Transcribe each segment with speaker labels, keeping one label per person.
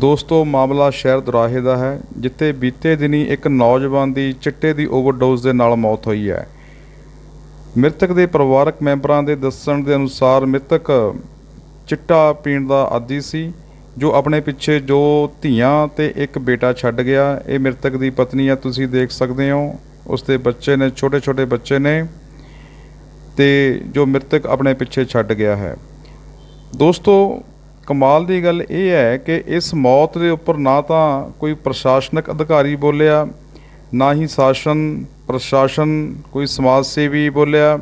Speaker 1: ਦੋਸਤੋ, ਮਾਮਲਾ ਸ਼ਹਿਰ ਦੁਰਾਹੇ ਦਾ ਹੈ, ਜਿੱਥੇ ਬੀਤੇ ਦਿਨੀ ਇੱਕ ਨੌਜਵਾਨ ਦੀ ਚਿੱਟੇ ਦੀ ਓਵਰਡੋਜ਼ ਦੇ ਨਾਲ ਮੌਤ ਹੋਈ ਹੈ। ਮ੍ਰਿਤਕ ਦੇ ਪਰਿਵਾਰਕ ਮੈਂਬਰਾਂ ਦੇ ਦੱਸਣ ਦੇ ਅਨੁਸਾਰ ਮ੍ਰਿਤਕ ਚਿੱਟਾ ਪੀਣ ਦਾ ਆਦੀ ਸੀ, ਜੋ ਆਪਣੇ ਪਿੱਛੇ ਜੋ ਧੀਆਂ ਤੇ ਇੱਕ ਬੇਟਾ ਛੱਡ ਗਿਆ। ਇਹ ਮ੍ਰਿਤਕ ਦੀ ਪਤਨੀ ਆ, ਤੁਸੀਂ ਦੇਖ ਸਕਦੇ ਹੋ। ਉਸ ਦੇ ਬੱਚੇ ਨੇ ਛੋਟੇ ਛੋਟੇ ਬੱਚੇ ਨੇ, ਤੇ ਜੋ ਮ੍ਰਿਤਕ ਆਪਣੇ ਪਿੱਛੇ ਛੱਡ ਗਿਆ ਹੈ। ਦੋਸਤੋ ਕਮਾਲ ਦੀ ਗੱਲ ਇਹ ਹੈ ਕਿ ਇਸ ਮੌਤ ਦੇ ਉੱਪਰ ਨਾ ਤਾਂ ਕੋਈ ਪ੍ਰਸ਼ਾਸਨਿਕ ਅਧਿਕਾਰੀ ਬੋਲਿਆ, ਨਾ ਹੀ ਸ਼ਾਸਨ, ਪ੍ਰਸ਼ਾਸਨ, ਕੋਈ ਸਮਾਜ ਸੇਵੀ ਬੋਲਿਆ,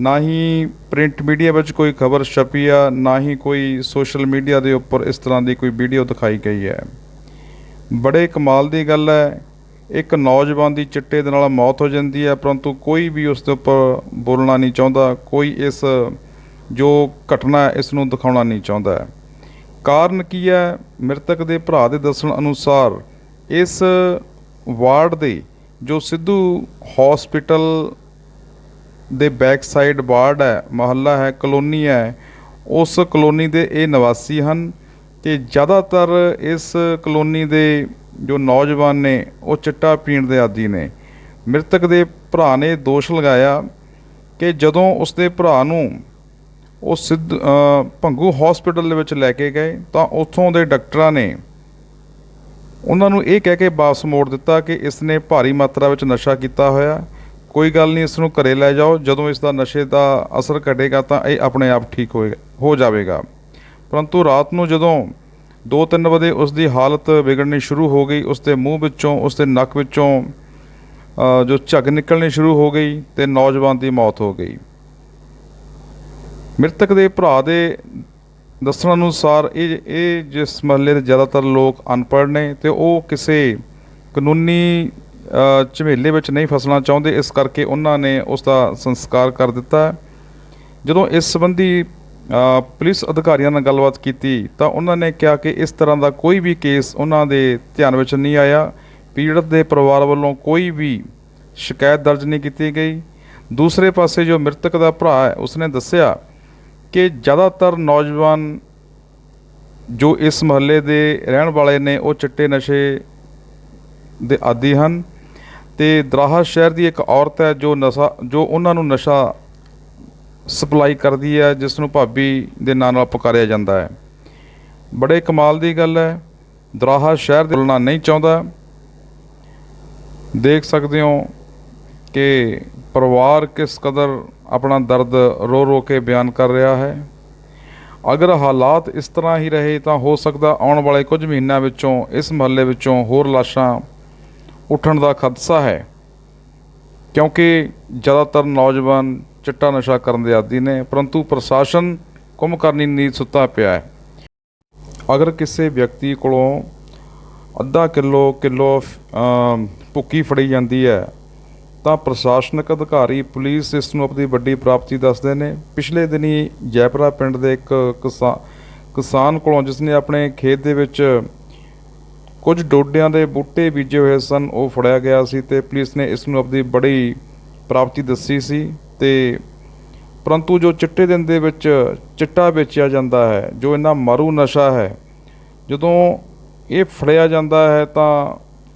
Speaker 1: ਨਾ ਹੀ ਪ੍ਰਿੰਟ ਮੀਡੀਆ ਵਿੱਚ ਕੋਈ ਖਬਰ ਛਪੀ ਆ, ਨਾ ਹੀ ਕੋਈ ਸੋਸ਼ਲ ਮੀਡੀਆ ਦੇ ਉੱਪਰ ਇਸ ਤਰ੍ਹਾਂ ਦੀ ਕੋਈ ਵੀਡੀਓ ਦਿਖਾਈ ਗਈ ਹੈ। ਬੜੇ ਕਮਾਲ ਦੀ ਗੱਲ ਹੈ। ਇੱਕ ਨੌਜਵਾਨ ਦੀ ਚਿੱਟੇ ਦੇ ਨਾਲ ਮੌਤ ਹੋ ਜਾਂਦੀ ਹੈ, ਪਰੰਤੂ ਕੋਈ ਵੀ ਉਸ ਦੇ ਉੱਪਰ ਬੋਲਣਾ ਨਹੀਂ ਚਾਹੁੰਦਾ, ਕੋਈ ਇਸ ਜੋ ਘਟਨਾ ਇਸ ਨੂੰ ਦਿਖਾਉਣਾ ਨਹੀਂ ਚਾਹੁੰਦਾ। ਕਾਰਨ ਕੀ ਹੈ? ਮ੍ਰਿਤਕ ਦੇ ਭਰਾ ਦੇ ਦੱਸਣ ਅਨੁਸਾਰ ਇਸ ਵਾਰਡ ਦੇ ਜੋ ਸਿੱਧੂ ਹਸਪੀਟਲ ਦੇ ਬੈਕ ਸਾਈਡ ਵਾਰਡ ਹੈ, ਮਹੱਲਾ ਹੈ, ਕਲੋਨੀ ਹੈ, ਉਸ ਕਲੋਨੀ ਦੇ ਇਹ ਨਿਵਾਸੀ ਹਨ ਤੇ ਜ਼ਿਆਦਾਤਰ ਇਸ ਕਲੋਨੀ ਦੇ ਜੋ ਨੌਜਵਾਨ ਨੇ, ਉਹ ਚਿੱਟਾ ਪੀਣ ਦੇ ਆਦੀ ਨੇ। ਮ੍ਰਿਤਕ ਦੇ ਭਰਾ ਨੇ ਦੋਸ਼ ਲਗਾਇਆ ਕਿ ਜਦੋਂ ਉਸ ਦੇ ਭਰਾ ਨੂੰ ਉਹ ਸਿੱਧ ਭੰਗੂ ਹਸਪੀਟਲ ਦੇ ਵਿੱਚ ਲੈ ਕੇ ਗਏ। ਤਾਂ ਉੱਥੋਂ ਦੇ ਡਾਕਟਰਾਂ ਨੇ ਉਹਨਾਂ ਨੂੰ ਇਹ ਕਹਿ ਕੇ ਵਾਪਸ ਮੋੜ ਦਿੱਤਾ ਕਿ ਇਸ ਨੇ ਭਾਰੀ ਮਾਤਰਾ ਵਿੱਚ ਨਸ਼ਾ ਕੀਤਾ ਹੋਇਆ। ਕੋਈ ਗੱਲ ਨਹੀਂ ਇਸ ਨੂੰ ਘਰੇ ਲੈ ਜਾਓ। ਜਦੋਂ ਇਸ ਦਾ ਨਸ਼ੇ ਦਾ ਅਸਰ ਘਟੇਗਾ ਤਾਂ ਇਹ ਆਪਣੇ ਆਪ ਠੀਕ ਹੋਏਗਾ ਹੋ ਜਾਵੇਗਾ। ਪਰੰਤੂ ਰਾਤ ਨੂੰ ਜਦੋਂ 2-3 ਵਜੇ ਉਸ ਦੀ ਹਾਲਤ ਵਿਗੜਨੀ ਸ਼ੁਰੂ ਹੋ ਗਈ ਉਸ ਦੇ ਮੂੰਹ ਵਿੱਚੋਂ ਉਸ ਦੇ ਨੱਕ ਵਿੱਚੋਂ ਜੋ ਝੱਗ ਨਿਕਲਣੀ ਸ਼ੁਰੂ ਹੋ ਗਈ ਤੇ ਨੌਜਵਾਨ ਦੀ ਮੌਤ ਹੋ ਗਈ। ਮ੍ਰਿਤਕ ਦੇ ਭਰਾ ਦੇ ਦੱਸਣ ਅਨੁਸਾਰ ਇਹ ਇਹ ਜਿਸ ਮਹੱਲੇ ਦੇ ਜ਼ਿਆਦਾਤਰ ਲੋਕ ਅਨਪੜ੍ਹ ਨੇ ਤੇ ਉਹ ਕਿਸੇ ਕਾਨੂੰਨੀ ਝਮੇਲੇ ਵਿੱਚ ਨਹੀਂ ਫਸਣਾ ਚਾਹੁੰਦੇ, ਇਸ ਕਰਕੇ ਉਹਨਾਂ ਨੇ ਉਸ ਦਾ ਸੰਸਕਾਰ ਕਰ ਦਿੱਤਾ। ਜਦੋਂ ਇਸ ਸੰਬੰਧੀ ਪੁਲਿਸ ਅਧਿਕਾਰੀਆਂ ਨਾਲ ਗੱਲਬਾਤ ਕੀਤੀ ਤਾਂ ਉਹਨਾਂ ਨੇ ਕਿਹਾ ਕਿ ਇਸ ਤਰ੍ਹਾਂ ਦਾ ਕੋਈ ਵੀ ਕੇਸ ਉਹਨਾਂ ਦੇ ਧਿਆਨ ਵਿੱਚ ਨਹੀਂ ਆਇਆ। ਪੀੜਤ ਦੇ ਪਰਿਵਾਰ ਵੱਲੋਂ ਕੋਈ ਵੀ ਸ਼ਿਕਾਇਤ ਦਰਜ ਨਹੀਂ ਕੀਤੀ ਗਈ। ਦੂਸਰੇ ਪਾਸੇ ਜੋ ਮ੍ਰਿਤਕ ਦਾ ਭਰਾ ਹੈ, ਉਸਨੇ ਦੱਸਿਆ ਕਿ ਜ਼ਿਆਦਾਤਰ ਨੌਜਵਾਨ ਜੋ ਇਸ ਮਹੱਲੇ ਦੇ ਰਹਿਣ ਵਾਲੇ ਨੇ, ਉਹ ਚਿੱਟੇ ਨਸ਼ੇ ਦੇ ਆਦੀ ਹਨ ਤੇ ਦਰਾਹਾ ਸ਼ਹਿਰ ਦੀ ਇੱਕ ਔਰਤ ਹੈ ਜੋ ਨਸ਼ਾ, ਜੋ ਉਹਨਾਂ ਨੂੰ ਨਸ਼ਾ ਸਪਲਾਈ ਕਰਦੀ ਹੈ ਜਿਸ ਨੂੰ ਭਾਬੀ ਦੇ ਨਾਂ ਨਾਲ ਪੁਕਾਰਿਆ ਜਾਂਦਾ ਹੈ। ਬੜੇ ਕਮਾਲ ਦੀ ਗੱਲ ਹੈ। ਦਰਾਹਾ ਸ਼ਹਿਰ ਦੇ ਬੋਲਣਾ ਨਹੀਂ ਚਾਹੁੰਦਾ। ਦੇਖ ਸਕਦੇ ਹੋ ਕਿ ਪਰਿਵਾਰ ਕਿਸ ਕਦਰ ਆਪਣਾ ਦਰਦ ਰੋ ਰੋ ਕੇ ਬਿਆਨ ਕਰ ਰਿਹਾ ਹੈ। ਅਗਰ ਹਾਲਾਤ ਇਸ ਤਰ੍ਹਾਂ ਹੀ ਰਹੇ ਤਾਂ ਹੋ ਸਕਦਾ ਆਉਣ ਵਾਲੇ ਕੁਝ ਮਹੀਨਿਆਂ ਵਿੱਚੋਂ ਇਸ ਮਹੱਲੇ ਵਿੱਚੋਂ ਹੋਰ ਲਾਸ਼ਾਂ ਉੱਠਣ ਦਾ ਖਦਸ਼ਾ ਹੈ। ਕਿਉਂਕਿ ਜ਼ਿਆਦਾਤਰ ਨੌਜਵਾਨ ਚਿੱਟਾ ਨਸ਼ਾ ਕਰਨ ਦੇ ਆਦੀ ਨੇ, ਪਰੰਤੂ ਪ੍ਰਸ਼ਾਸਨ ਕੁੰਭ ਕਰਨੀ ਨੀਂਦ ਸੁੱਤਾ ਪਿਆ ਹੈ। ਅਗਰ ਕਿਸੇ ਵਿਅਕਤੀ ਕੋਲੋਂ ਅੱਧਾ ਕਿਲੋ ਕਿਲੋ ਭੁੱਕੀ ਫੜੀ ਜਾਂਦੀ ਹੈ ਤਾਂ ਪ੍ਰਸ਼ਾਸਨਿਕ ਅਧਿਕਾਰੀ ਪੁਲਿਸ ਇਸ ਨੂੰ ਆਪਣੀ ਵੱਡੀ ਪ੍ਰਾਪਤੀ ਦੱਸਦੇ ਨੇ। ਪਿਛਲੇ ਦਿਨੀ ਜੈਪੁਰਾ ਪਿੰਡ ਦੇ ਇੱਕ ਕਿਸਾ- ਕਿਸਾਨ ਕੋਲੋਂ ਜਿਸ ਨੇ ਆਪਣੇ ਖੇਤ ਦੇ ਵਿੱਚ ਕੁਝ ਡੋਡਿਆਂ ਦੇ ਬੂਟੇ ਬੀਜੇ ਹੋਏ ਸਨ, ਉਹ ਫੜਿਆ ਗਿਆ ਸੀ ਤੇ ਪੁਲਿਸ ਨੇ ਇਸ ਨੂੰ ਆਪਣੀ ਬੜੀ ਪ੍ਰਾਪਤੀ ਦੱਸੀ ਸੀ ਤੇ ਪਰੰਤੂ ਜੋ ਚਿੱਟੇ ਦਿਨ ਦੇ ਵਿੱਚ ਚਿੱਟਾ ਵੇਚਿਆ ਜਾਂਦਾ ਹੈ, ਜੋ ਇਹਨਾਂ ਮਾਰੂ ਨਸ਼ਾ ਹੈ, ਜਦੋਂ ਇਹ ਫੜਿਆ ਜਾਂਦਾ ਹੈ ਤਾਂ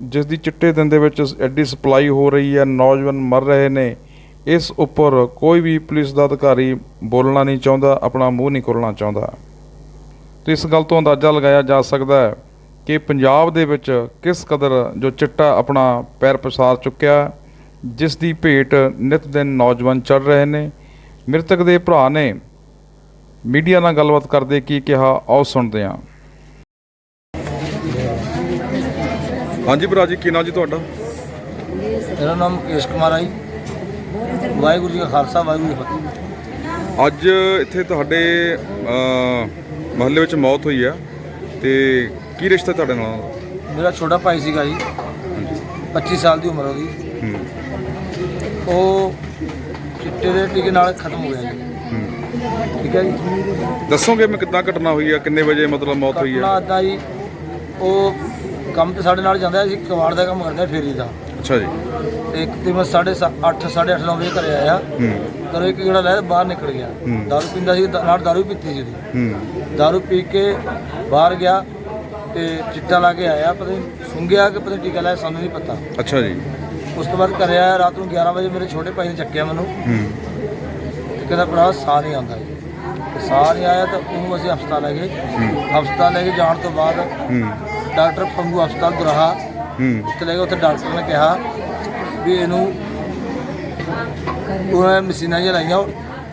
Speaker 1: ਜਿਸ ਦੀ ਚਿੱਟੇ ਦਿਨ ਦੇ ਵਿੱਚ ਐਡੀ ਸਪਲਾਈ ਹੋ ਰਹੀ ਹੈ, ਨੌਜਵਾਨ ਮਰ ਰਹੇ ਨੇ, ਇਸ ਉੱਪਰ ਕੋਈ ਵੀ ਪੁਲਿਸ ਦਾ ਅਧਿਕਾਰੀ ਬੋਲਣਾ ਨਹੀਂ ਚਾਹੁੰਦਾ, ਆਪਣਾ ਮੂੰਹ ਨਹੀਂ ਖੋਲ੍ਹਣਾ ਚਾਹੁੰਦਾ। ਤੇ ਇਸ ਗੱਲ ਤੋਂ ਅੰਦਾਜ਼ਾ ਲਗਾਇਆ ਜਾ ਸਕਦਾ ਹੈ ਕਿ ਪੰਜਾਬ ਦੇ ਵਿੱਚ ਕਿਸ ਕਦਰ ਜੋ ਚਿੱਟਾ ਆਪਣਾ ਪੈਰ ਪਸਾਰ ਚੁੱਕਿਆ ਜਿਸ ਦੀ ਭੇਟ ਨਿਤ ਦਿਨ ਨੌਜਵਾਨ ਚੜ ਰਹੇ ਨੇ। ਮ੍ਰਿਤਕ ਦੇ ਭਰਾ ਨੇ ਮੀਡੀਆ ਨਾਲ ਗੱਲਬਾਤ ਕਰਦੇ ਕੀ ਕਿਹਾ, ਆਓ ਸੁਣਦੇ ਹਾਂ। ਹਾਂਜੀ ਭਰਾ ਜੀ ਕੀ ਨਾਮ ਜੀ ਤੁਹਾਡਾ?
Speaker 2: ਮੇਰਾ ਨਾਮ ਕੇਸ਼ ਕੁਮਾਰ ਹੈ ਜੀ। ਵਾਹਿਗੁਰੂ ਜੀ ਕਾ ਖਾਲਸਾ ਵਾਹਿਗੁਰੂ ਜੀ ਕੀ ਫਤਿਹ।
Speaker 1: ਅੱਜ ਇੱਥੇ ਤੁਹਾਡੇ ਮਹੱਲੇ ਵਿੱਚ ਮੌਤ ਹੋਈ ਆ। ਤੇ ਕੀ ਰਿਸ਼ਤਾ ਤੁਹਾਡੇ ਨਾਲ?
Speaker 2: ਮੇਰਾ ਛੋਟਾ ਭਾਈ ਸੀਗਾ ਜੀ। 25 ਸਾਲ ਦੀ ਉਮਰ ਉਹਦੀ।
Speaker 1: ਹੂੰ।
Speaker 2: ਉਹ ਚਿੱਟੇ ਦੇ ਟੀਕੇ ਨਾਲ ਖਤਮ ਹੋ ਗਿਆ ਜੀ। ਠੀਕ ਹੈ ਜੀ?
Speaker 1: ਦੱਸੋਗੇ ਮੈਂ ਕਿੱਦਾਂ ਘਟਨਾ ਹੋਈ ਆ? ਕਿੰਨੇ ਵਜੇ ਮਤਲਬ ਮੌਤ ਹੋਈ
Speaker 2: ਘਟਨਾ
Speaker 1: ਆ
Speaker 2: ਏਦਾਂ ਜੀ ਉਹ ਕੰਮ ਤੇ ਸਾਡੇ ਨਾਲ ਜਾਂਦਾ ਸੀ ਕਵਾੜ ਦਾ ਕੰਮ ਕਰਦਾ ਫੇਰੀ ਦਾ।
Speaker 1: ਅੱਛਾ ਜੀ।
Speaker 2: ਤੇ ਇੱਕ ਤੇ ਮੈਂ 8:30 8:30 9 ਵਜੇ ਘਰੇ ਆਇਆ।
Speaker 1: ਹੂੰ।
Speaker 2: ਘਰੋਂ ਇੱਕ ਜਿਹੜਾ ਲੈ ਬਾਹਰ ਨਿਕਲ ਗਿਆ। ਦਾਰੂ ਪੀਂਦਾ ਸੀ ਨਾਲ ਦਾਰੂ ਪੀਤੀ ਸੀ ਉਹਦੀ।
Speaker 1: ਹੂੰ।
Speaker 2: ਦਾਰੂ ਪੀ ਕੇ ਬਾਹਰ ਗਿਆ ਤੇ ਚਿੱਟਾ ਲਾ ਕੇ ਆਇਆ ਪਤਾ ਨਹੀਂ ਸੁੰਘਿਆ ਕਿ ਪਤਾ ਟੀਕਾ ਲਾਇਆ ਸਾਨੂੰ ਨਹੀਂ ਪਤਾ।
Speaker 1: ਅੱਛਾ ਜੀ।
Speaker 2: ਉਸ ਤੋਂ ਬਾਅਦ ਘਰੇ ਆਇਆ ਰਾਤ ਨੂੰ 11 ਵਜੇ ਮੇਰੇ ਛੋਟੇ ਭਾਈ ਨੇ ਚੱਕਿਆ ਮੈਨੂੰ।
Speaker 1: ਹੂੰ।
Speaker 2: ਤੇ ਕਹਿੰਦਾ ਭਰਾ ਸਾਹ ਨਹੀਂ ਆਉਂਦਾ ਜੀ। ਸਾਹ ਨਹੀਂ ਆਇਆ ਤਾਂ ਉਹਨੂੰ ਅਸੀਂ ਹਸਪਤਾਲ ਲੈ ਗਏ। ਹਸਪਤਾਲ ਲੈ ਕੇ ਜਾਣ ਤੋਂ ਬਾਅਦ
Speaker 1: ਹੂੰ।
Speaker 2: ਡਾਕਟਰ ਪੰਗੂ ਹਸਪਤਾਲ ਦੁਰਾਹਾ।
Speaker 1: ਹੂੰ।
Speaker 2: ਉੱਥੇ ਲੈ ਗਏ ਉੱਥੇ ਡਾਕਟਰ ਨੇ ਕਿਹਾ ਵੀ ਇਹਨੂੰ ਉਹ ਮਸ਼ੀਨਾਂ ਜਿਹੀਆਂ ਲਾਈਆਂ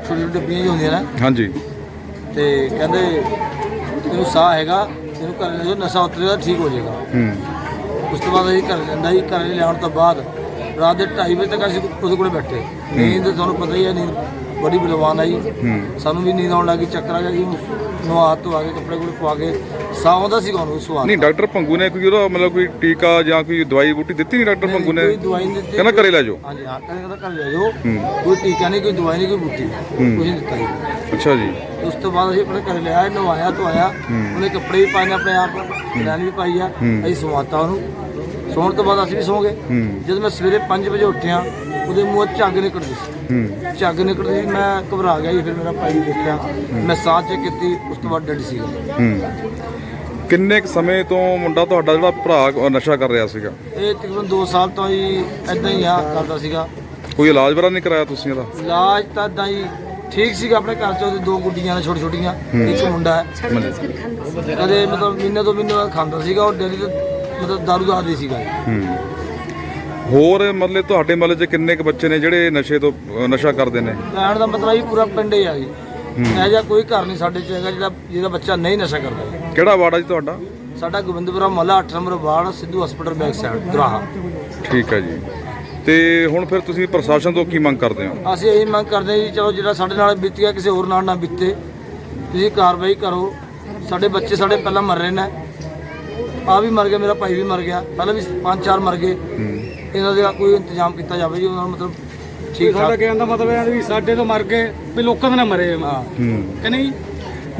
Speaker 2: ਛੋਟੀ ਛੋਟੀ ਡੱਬੀਆਂ ਜਿਹੀਆਂ ਹੁੰਦੀਆਂ ਨੇ।
Speaker 1: ਹਾਂਜੀ।
Speaker 2: ਤੇ ਕਹਿੰਦੇ ਇਹਨੂੰ ਸਾਹ ਹੈਗਾ ਇਹਨੂੰ ਘਰ ਲੈ ਜਾਓ ਨਸ਼ਾ ਉਤਰੇਗਾ ਠੀਕ ਹੋ ਜਾਏਗਾ।
Speaker 1: ਹੂੰ।
Speaker 2: ਉਸ ਤੋਂ ਬਾਅਦ ਅਸੀਂ ਘਰ ਜਾਂਦਾ ਸੀ ਘਰ ਲਿਆਉਣ ਤੋਂ ਬਾਅਦ ਰਾਤ ਦੇ 2:30 ਵਜੇ ਤੱਕ ਅਸੀਂ ਉਹਦੇ ਕੋਲੇ ਬੈਠੇ। ਨੀਂਦ ਤੁਹਾਨੂੰ ਪਤਾ ਹੀ ਹੈ ਨੀਂਦ ਬੜੀ ਬਲਵਾਨ ਆਈ ਸਾਨੂੰ ਵੀ ਨੀਂਦ ਆਉਣ ਲੱਗੀ ਚੱਕਰ ਆ ਗਿਆ ਜੀ। ਨਵਾ ਤੋਂ ਆ ਕੇ ਕੱਪੜੇ ਕੋਲੇ ਪਵਾ ਕੇ ਸਾਹ ਆਉਂਦਾ ਸੀਗਾ ਉਹਨੂੰ ਸਵਾਦ
Speaker 1: ਨਹੀਂ ਡਾਕਟਰ ਭੰਗੂ ਨੇ ਕੋਈ ਉਹਦਾ ਮਤਲਬ ਕੋਈ ਟੀਕਾ ਜਾਂ ਕੋਈ ਦਵਾਈ ਬੂਟੀ ਦਿੱਤੀ ਨਹੀਂ ਡਾਕਟਰ ਭੰਗੂ ਨੇ?
Speaker 2: ਕੋਈ ਦਵਾਈ ਨਹੀਂ ਦਿੱਤੀ।
Speaker 1: ਕਹਿੰਦਾ ਘਰੇ ਲੈ ਜਾਓ।
Speaker 2: ਹਾਂਜੀ ਹਾਂ ਕਹਿੰਦਾ ਘਰ ਲੈ ਜਾਓ। ਕੋਈ ਟੀਕਾ ਨਹੀਂ ਕੋਈ ਦਵਾਈ ਨਹੀਂ ਕੋਈ ਬੂਟੀ। ਕੁਝ ਨਹੀਂ ਦਿੱਤਾ ਜੀ।
Speaker 1: ਅੱਛਾ ਜੀ।
Speaker 2: ਉਸ ਤੋਂ ਬਾਅਦ ਅਸੀਂ ਆਪਣੇ ਘਰੇ ਲਿਆਏ ਨਵਾਇਆ ਧੋਇਆ। ਉਹਨੇ ਕੱਪੜੇ ਵੀ ਪਾਏ ਆਪਣੇ ਆਪ ਲੈਣ ਵੀ ਪਾਈ ਆ। ਅਸੀਂ ਸਵਾਤਾ ਉਹਨੂੰ। ਸੌਣ ਤੋਂ ਬਾਅਦ ਅਸੀਂ ਵੀ ਸੌਂ ਗਏ ਜਦੋਂ ਮੈਂ ਸਵੇਰੇ 5 ਵਜੇ ਉੱਠਿਆ ਉਹਦੇ ਮੂੰਹ ਝੱਗ ਨਿਕਲਦੀ ਸੀ। ਝੱਗ ਨਿਕਲਦੀ ਸੀ ਮੈਂ ਘਬਰਾ ਗਿਆ ਜੀ ਫਿਰ ਮੇਰਾ ਭਾਈ ਦੇਖਿਆ। ਮੈਂ ਸਾਹ ਚੈੱਕ ਕੀਤੀ ਉਸ ਤੋਂ ਬਾਅਦ ਡੈਡ ਸੀਗਾ।
Speaker 1: ਹੂੰ। ਕਿੰਨੇ ਕੁ ਸਮੇਂ ਤੋਂ ਮੁੰਡਾ ਤੁਹਾਡਾ ਜਿਹੜਾ ਭਰਾ ਨਸ਼ਾ ਕਰ ਰਿਹਾ ਸੀਗਾ?
Speaker 2: ਇਹ ਤਕਰੀਬਨ 2 ਸਾਲ ਤੋਂ ਹੀ ਐਦਾਂ ਹੀ ਆ ਕਰਦਾ ਸੀਗਾ।
Speaker 1: ਕੋਈ ਇਲਾਜ ਵਰਾ ਨਹੀਂ ਕਰਾਇਆ ਤੁਸੀਂ ਇਹਦਾ?
Speaker 2: ਇਲਾਜ ਤਾਂ ਏਦਾਂ ਹੀ ਠੀਕ ਸੀਗਾ ਆਪਣੇ ਘਰ 'ਚ ਉਹਦੇ ਦੋ ਗੁੱਡੀਆਂ ਨੇ ਛੋਟੀ ਛੋਟੀਆਂ ਇੱਕ ਮੁੰਡਾ ਹੈ। ਕਦੇ ਮਤਲਬ ਮਹੀਨੇ ਤੋਂ ਮਹੀਨੇ ਬਾਅਦ ਖਾਂਦਾ ਸੀਗਾ ਉਹ ਡੇਲੀ ਤੋਂ ਮਤਲਬ ਦਾਰੂ ਦਾ ਆਦੀ ਸੀਗਾ।
Speaker 1: ਹੂੰ। ਹੋਰ ਮਤਲਬ ਤੁਹਾਡੇ ਮਤਲਬ 'ਚ ਕਿੰਨੇ ਕੁ ਬੱਚੇ ਨੇ ਜਿਹੜੇ ਨਸ਼ੇ ਤੋਂ ਨਸ਼ਾ ਕਰਦੇ ਨੇ?
Speaker 2: ਕਹਿਣ ਦਾ ਮਤਲਬ ਇਹ ਪੂਰਾ ਪਿੰਡ ਹੀ ਆ ਜੀ। ਇਹੋ ਜਿਹਾ ਕੋਈ ਘਰ ਨਹੀਂ ਸਾਡੇ 'ਚ ਹੈਗਾ ਜਿਹੜਾ ਜਿਹਦਾ ਬੱਚਾ ਨਹੀਂ ਨਸ਼ਾ ਕਰਦਾ।
Speaker 1: ਕਿਹੜਾ ਵਾਰਡ ਆ ਜੀ ਤੁਹਾਡਾ?
Speaker 2: ਸਾਡਾ ਗੋਬਿੰਦਪੁਰਾ ਮਹੱਲਾ 8 number ward Sidhu hospital back side Doraha
Speaker 1: ਠੀਕ ਹੈ ਜੀ। ਤੇ ਹੁਣ ਫਿਰ ਤੁਸੀਂ ਪ੍ਰਸ਼ਾਸਨ ਤੋਂ ਕੀ ਮੰਗ ਕਰਦੇ ਹੋ?
Speaker 2: ਅਸੀਂ ਇਹੀ ਮੰਗ ਕਰਦੇ ਹਾਂ ਜੀ ਚਲੋ ਜਿਹੜਾ ਸਾਡੇ ਨਾਲ ਬੀਤਿਆ ਕਿਸੇ ਹੋਰ ਨਾਲ ਨਾ ਬੀਤੇ। ਤੁਸੀਂ ਕਾਰਵਾਈ ਕਰੋ। ਸਾਡੇ ਬੱਚੇ ਸਾਡੇ ਪਹਿਲਾਂ ਮਰ ਰਹੇ ਨੇ। ਆ ਵੀ ਮਰ ਗਿਆ ਮੇਰਾ ਭਾਈ ਵੀ ਮਰ ਗਿਆ। ਪਹਿਲਾਂ ਵੀ ਪੰਜ ਚਾਰ ਮਰ ਗਏ। ਇਹਨਾਂ ਦਾ ਕੋਈ ਇੰਤਜ਼ਾਮ ਕੀਤਾ ਜਾਵੇ ਜੀ ਉਹਨਾਂ ਨੂੰ ਮਤਲਬ ਠੀਕ
Speaker 3: ਸਾਡਾ
Speaker 2: ਠਾਕ।
Speaker 3: ਕਹਿਣ ਦਾ ਮਤਲਬ ਇਹ ਹੈ ਵੀ ਸਾਡੇ ਤੋਂ ਮਰ ਗਏ ਵੀ ਲੋਕਾਂ ਦੇ ਨਾ ਮਰੇ
Speaker 2: ਹਾਂ।
Speaker 1: ਹੂੰ।
Speaker 3: ਕਿ ਨਹੀਂ?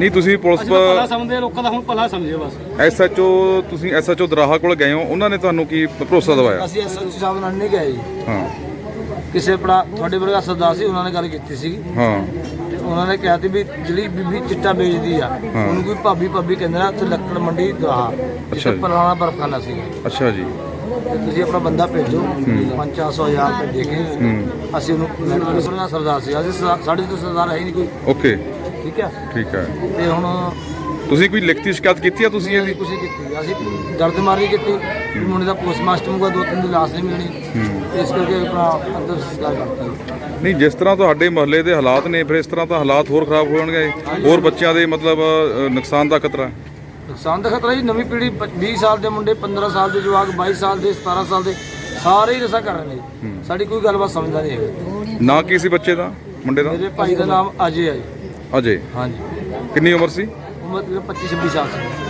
Speaker 1: ਨਹੀਂ ਤੁਸੀਂ ਪੁਲਿਸ
Speaker 3: ਅਸੀਂ ਤਾਂ ਭਲਾ ਸਮਝਦੇ ਹਾਂ, ਲੋਕਾਂ ਦਾ ਹੁਣ ਭਲਾ ਸਮਝੇ ਬਸ।
Speaker 1: ਐਸਐਚਓ ਤੁਸੀਂ ਐਸਐਚਓ ਦਰਾਹਾ ਕੋਲ ਗਏ ਹੋ ਉਹਨਾਂ ਨੇ ਤੁਹਾਨੂੰ ਕੀ ਭਰੋਸਾ ਦਿਵਾਇਆ?
Speaker 2: ਅਸੀਂ ਐਸਐਚਓ ਸਾਹਿਬ ਨਾਲ ਨਹੀਂ ਗਏ ਜੀ।
Speaker 1: ਹਾਂ।
Speaker 2: ਕਿਸੇ ਆਪਣਾ ਤੁਹਾਡੇ ਵਰਗਾ ਸਰਦਾਰ ਸੀ ਉਹਨਾਂ ਨੇ ਗੱਲ ਕੀਤੀ ਸੀ।
Speaker 1: ਹਾਂ।
Speaker 2: ਤੇ ਉਹਨਾਂ ਨੇ ਕਿਹਾ ਸੀ ਵੀ ਜਿਹੜੀ ਬੀਬੀ ਚਿੱਟਾ ਵੇਚਦੀ ਆ ਉਹਨੂੰ ਕੋਈ ਭਾਬੀ ਭਾਬੀ ਕਹਿੰਦੇ ਨਾ ਉੱਥੇ ਲੱਕੜ ਮੰਡੀ ਦਰਾਹਾ
Speaker 1: ਅੱਛਾ
Speaker 2: ਜਿੱਥੇ
Speaker 1: ਜੀ।
Speaker 2: ਪੁਰਾਣਾ ਬਰਫਖਾਨਾ ਸੀਗਾ।
Speaker 1: ਅੱਛਾ ਜੀ।
Speaker 2: ਤੁਸੀਂ ਆਪਣਾ ਬੰਦਾ ਭੇਜੋ। 500 ਹਜ਼ਾਰ ਰੁਪਏ ਦੇ ਕੇ ਅਸੀਂ ਉਹਨੂੰ ਕਰ ਸਰਦਾਰ ਸਰਦਾਰ ਸੀ। ਅਸੀਂ ਸਰਦਾਰ- ਸਾਡੇ ਤੋਂ ਸਰਦਾਰ ਹੈ ਹੀ ਨਹੀਂ ਕੋਈ।
Speaker 1: ਓਕੇ।
Speaker 2: ਠੀਕ ਹੈ?
Speaker 1: ਠੀਕ ਹੈ।
Speaker 2: ਤੇ ਹੁਣ
Speaker 1: ਤੁਸੀਂ ਕੋਈ ਲਿਖਤੀ ਸ਼ਿਕਾਇਤ ਕੀਤੀ ਆ ਤੁਸੀਂ ਇਹਦੀ?
Speaker 2: ਕੁਛ ਨਹੀਂ ਕੀਤੀ। ਅਸੀਂ ਦਰਦ ਮਾਰੀ ਕੀਤੀ। ਵੀ ਮੁੰਡੇ ਦਾ ਪੋਸਟਮਾਸਟਰ ਹੋਊਗਾ ਦੋ ਤਿੰਨ ਦੀ ਲਾਸ਼ ਨਹੀਂ ਮਿਲਣੀ। ਤੇ ਇਸ ਕਰਕੇ ਆਪਣਾ ਅੰਦਰ ਸੰਸਕਾਰ ਕਰਤਾ ਜੀ।
Speaker 1: ਨਹੀਂ ਜਿਸ ਤਰ੍ਹਾਂ ਤੁਹਾਡੇ ਮਹੱਲੇ ਦੇ ਹਾਲਾਤ ਨੇ ਫਿਰ ਇਸ ਤਰ੍ਹਾਂ ਤਾਂ ਹਾਲਾਤ ਹੋਰ ਖਰਾਬ ਹੋਣਗੇ। ਹੋਰ ਬੱਚਿਆਂ ਦੇ ਮਤਲਬ ਅ, ਨੁਕਸਾਨ ਦਾ ਖਤਰਾ। ਹੈ।
Speaker 2: ਨੁਕਸਾਨ ਦਾ ਖਤਰਾ ਜੀ ਨਵੀਂ ਪੀੜ੍ਹੀ ਪ- 20 ਸਾਲ ਦੇ ਮੁੰਡੇ 15 ਸਾਲ ਦੇ ਜਵਾਕ 22 ਸਾਲ ਦੇ 17 ਸਾਲ ਦੇ ਸਾਰੇ ਹੀ ਨਸ਼ਾ ਕਰ ਰਹੇ ਨੇ ਜੀ। ਸਾਡੀ ਕੋਈ ਗੱਲਬਾਤ ਸਮਝਦਾ ਨਹੀਂ ਹੈਗਾ।
Speaker 1: ਨਾਂ ਕੀ ਸੀ ਬੱਚੇ ਦਾ ਮੁੰਡੇ ਦਾ?
Speaker 2: ਮੇਰੇ ਭਾਈ ਦਾ ਨਾਮ ਅਜੇ ਹੈ ਜੀ।
Speaker 1: ਅਜੇ?
Speaker 2: ਹਾਂਜੀ।
Speaker 1: ਕਿੰਨੀ ਉਮਰ ਸੀ?
Speaker 2: ਉਮਰ ਤਕਰੀਬਨ 25 26 ਸਾਲ ਸੀ।